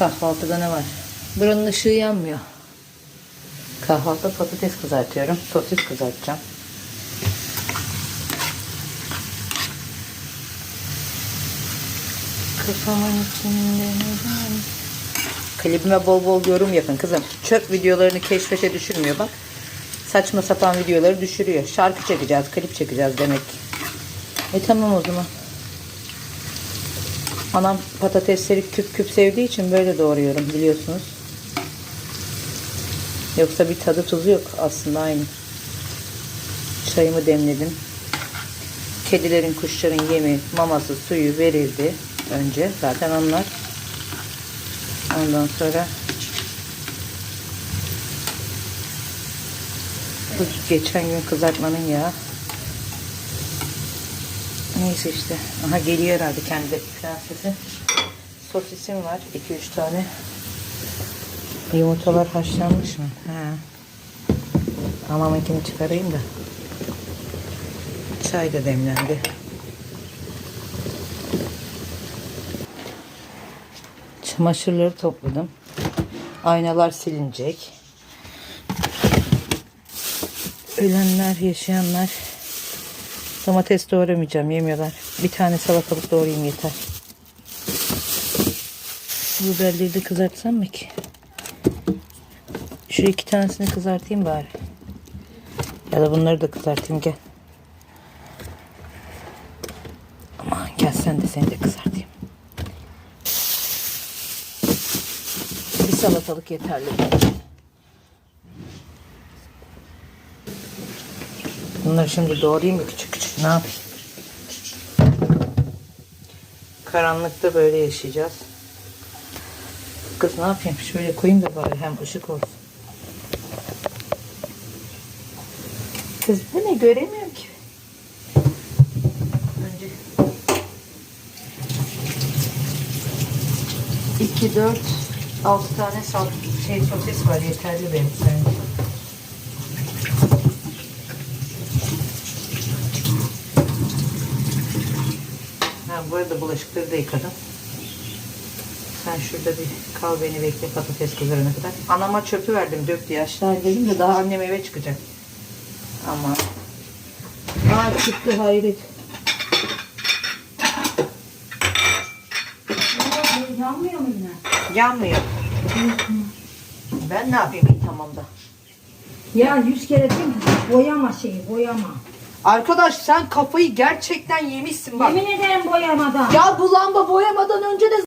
Kahvaltıda ne var? Buranın ışığı yanmıyor. Kahvaltıda patates kızartıyorum. Sosis kızartacağım. Kafamın içinde neden? Klibime bol bol yorum yapın kızım. Çöp videolarını keşfete düşürmüyor bak. Saçma sapan videoları düşürüyor. Şarkı çekeceğiz, klip çekeceğiz demek. E tamam o zaman. Anam patatesleri küp küp sevdiği için böyle doğruyorum biliyorsunuz. Yoksa bir tadı tuzu yok aslında aynı. Çayımı demledim. Kedilerin, kuşların yemi, maması, suyu verildi önce. Zaten onlar. Ondan sonra bu geçen gün kızartmanın yağı. Neyse işte. Aha geliyor herhalde kendi prensesi. Sosisim var. 2-3 tane. Yumurtalar haşlanmış mı? He. Hamamınkini çıkarayım da. Çay da demlendi. Çamaşırları topladım. Aynalar silinecek. Ölenler, yaşayanlar. Domates doğramayacağım, yemiyorlar. Bir tane salatalık doğrayayım yeter. Biberleri de kızartsam mı ki? Şu iki tanesini kızartayım bari. Ya da bunları da kızartayım gel. Aman gel sen de seni de kızartayım. Bir salatalık yeterli bence. Bunları şimdi doğrayayım mı küçük küçük ne yapayım? Karanlıkta böyle yaşayacağız. Kız ne yapayım? Şöyle koyayım da bari hem ışık olsun. Kız bu ne göremiyorum ki. Önce 2, 4, 6 tane sal şey sosis var yeterli benim bence. Ha, bu arada bulaşıkları da yıkadım. Sen şurada bir kal beni bekle patates kızarana kadar. Anama çöpü verdim döktü yaşlar dedim de daha annem eve çıkacak. Ama. Aa çıktı hayret. Yanmıyor mu yine? Yanmıyor. Ben ne yapayım tamam da. Ya yüz kere değil mi? Boyama şeyi, boyama. Arkadaş sen kafayı gerçekten yemişsin bak. Yemin ederim boyamadan. Ya bu lamba boyamadan önce de